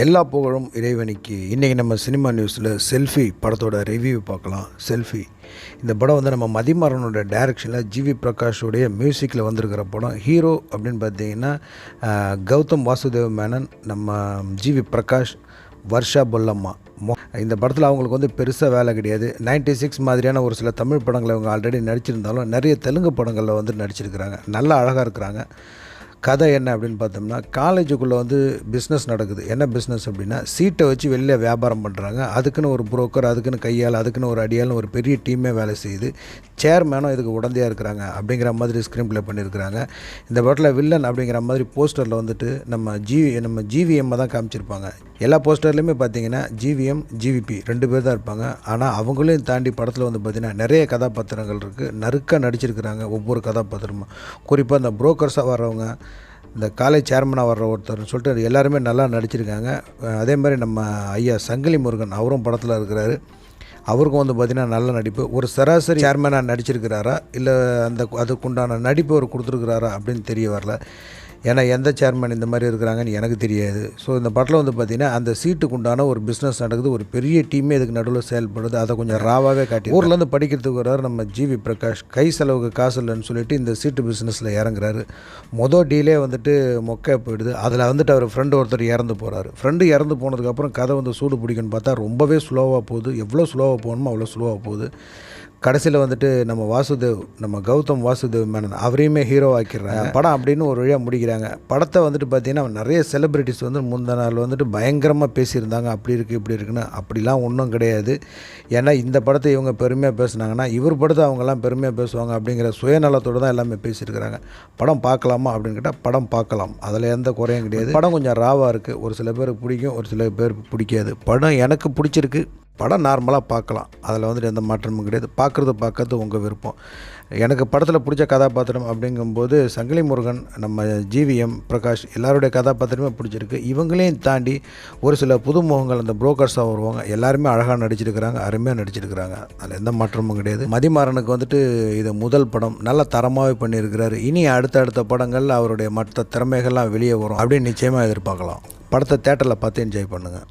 எல்லா புகழும் இறைவனுக்கு. இன்றைக்கி நம்ம சினிமா நியூஸில் செல்ஃபி படத்தோட ரிவ்யூ பார்க்கலாம். செல்ஃபி. இந்த படம் வந்து நம்ம மதிமரனோட டைரக்ஷனில் ஜிவி பிரகாஷோடைய மியூசிக்கில் வந்திருக்கிற படம். ஹீரோ அப்படின்னு பார்த்தீங்கன்னா கௌதம் வாசுதேவ் மேனன் நம்ம ஜிவி பிரகாஷ் வர்ஷா பொல்லம்மா. மொ- இந்த படத்தில் அவங்களுக்கு வந்து பெருசாக வேலை கிடையாது. 96 சிக்ஸ் மாதிரியான ஒரு சில தமிழ் படங்களை அவங்க ஆல்ரெடி நடிச்சிருந்தாலும் நிறைய தெலுங்கு படங்களில் வந்து நடிச்சிருக்கிறாங்க. நல்லா அழகாக இருக்கிறாங்க. கதை என்ன அப்படின்னு பார்த்தோம்னா காலேஜுக்குள்ளே வந்து பிஸ்னஸ் நடக்குது. என்ன பிஸ்னஸ் அப்படின்னா சீட்டை வச்சு வெளில வியாபாரம் பண்ணுறாங்க அதுக்குன்னு ஒரு புரோக்கர் அதுக்குன்னு கையால் அதுக்குன்னு ஒரு அடியால் ஒரு பெரிய டீமே வேலை செய்யுது. சேர்மேனும் இதுக்கு உடந்தையாக இருக்கிறாங்க அப்படிங்கிற மாதிரி ஸ்க்ரீன் ப்ளே பண்ணியிருக்கிறாங்க. இந்த படத்தில் வில்லன் அப்படிங்கிற மாதிரி போஸ்டரில் வந்துட்டு நம்ம ஜிவி நம்ம ஜிவிஎம்மை தான் காமிச்சிருப்பாங்க. எல்லா போஸ்டர்லையுமே பார்த்தீங்கன்னா ஜிவிஎம் ஜிவிபி ரெண்டு பேர் தான் இருப்பாங்க. ஆனால் அவங்களையும் தாண்டி படத்தில் வந்து பார்த்திங்கன்னா நிறைய கதாபாத்திரங்கள் இருக்குது நறுக்க நடிச்சிருக்கிறாங்க ஒவ்வொரு கதாபாத்திரமும். குறிப்பாக இந்த புரோக்கர்ஸாக வர்றவங்க இந்த காலேஜ் சேர்மனாக வர்ற ஒருத்தர்னு சொல்லிட்டு எல்லாருமே நல்லா நடிச்சிருக்காங்க. அதே மாதிரி நம்ம ஐயா சங்கிலி முருகன் அவரும் படத்தில் இருக்கிறாரு. அவருக்கும் வந்து பார்த்திங்கன்னா நல்ல நடிப்பு. ஒரு சராசரி சேர்மேனாக நடிச்சிருக்கிறாரா? இல்லை அந்த அதுக்குண்டான நடிப்பு அவர் கொடுத்துருக்கிறாரா அப்படின்னு தெரிய வரல. ஏன்னா எந்த சேர்மேன் இந்த மாதிரி இருக்கிறாங்கன்னு எனக்கு தெரியாது. ஸோ இந்த படத்தில் வந்து பார்த்திங்கன்னா அந்த சீட்டுக்கு உண்டான ஒரு பிஸ்னஸ் நடக்குது. ஒரு பெரிய டீமே இதுக்கு நடுவில் செயல்படுது. அதை கொஞ்சம் ராவாகவே காட்டி ஊர்லேருந்து படிக்கிறதுக்கு வர்றாரு நம்ம ஜிவி பிரகாஷ். கை செலவுக்கு காசு இல்லைன்னு சொல்லிட்டு இந்த சீட்டு பிஸ்னஸில் இறங்குறாரு. மொதல் டீலே வந்துட்டு மொக்கை போயிடுது. அதில் வந்துட்டு அவர் ஃப்ரெண்டு ஒருத்தர் இறந்து போகிறாரு ஃப்ரெண்டு இறந்து போனதுக்கப்புறம் கதை வந்து சூடு பிடிக்குன்னு பார்த்தா ரொம்பவே ஸ்லோவாக போகுது. எவ்வளோ ஸ்லோவாக போகணுமோ அவ்வளோ ஸ்லோவாக போகுது. கடைசியில் வந்துட்டு நம்ம வாசுதேவ் நம்ம கௌதம் வாசுதேவ் மேனன் அவரையுமே ஹீரோ ஆக்கிடுறாங்க. படம் அப்படின்னு ஒரு வழியாக முடிக்கிறாங்க. படத்தை வந்துட்டு பார்த்தீங்கன்னா நிறைய செலிப்ரிட்டிஸ் வந்து முந்தின நாள் வந்துட்டு பயங்கரமாக பேசியிருந்தாங்க. அப்படி இருக்குது இப்படி இருக்குன்னு அப்படிலாம் ஒன்றும் கிடையாது. ஏன்னா இந்த படத்தை இவங்க பெருமையாக பேசுனாங்கன்னா இவர் படத்தை அவங்கெல்லாம் பெருமையாக பேசுவாங்க அப்படிங்கிற சுயநலத்தோடு தான் எல்லாமே பேசியிருக்கிறாங்க. படம் பார்க்கலாமா அப்படின்னு கேட்டால் படம் பார்க்கலாம். அதில் எந்த குறையும் கிடையாது. படம் கொஞ்சம் ராவாக இருக்குது ஒரு சில பேருக்கு பிடிக்கும் ஒரு சில பேருக்கு பிடிக்காது. படம் எனக்கு பிடிச்சிருக்கு. படம் நார்மலாக பார்க்கலாம். அதில் வந்துட்டு எந்த மாற்றமும் கிடையாது. பார்க்குறது பார்க்கறது உங்கள் விருப்பம். எனக்கு படத்தில் பிடிச்ச கதாபாத்திரம் அப்படிங்கும்போது சங்கிலி முருகன் நம்ம ஜிவிஎம் பிரகாஷ் எல்லாருடைய கதாபாத்திரமே பிடிச்சிருக்கு. இவங்களையும் தாண்டி ஒரு சில புது முகங்கள் அந்த புரோக்கர்ஸாக வருவாங்க. எல்லாருமே அழகாக நடிச்சிருக்கிறாங்க அருமையாக நடிச்சிருக்கிறாங்க. அதில் எந்த மாற்றமும் கிடையாது. மதிமாறனுக்கு வந்துட்டு இது முதல் படம். நல்ல தரமாகவே பண்ணியிருக்கிறாரு. இனி அடுத்தடுத்த படங்கள் அவருடைய மற்ற திறமைகள்லாம் வெளியே வரும் அப்படின்னு நிச்சயமாக எதிர்பார்க்கலாம். படத்தை தேட்டரில் பார்த்து என்ஜாய் பண்ணுங்கள்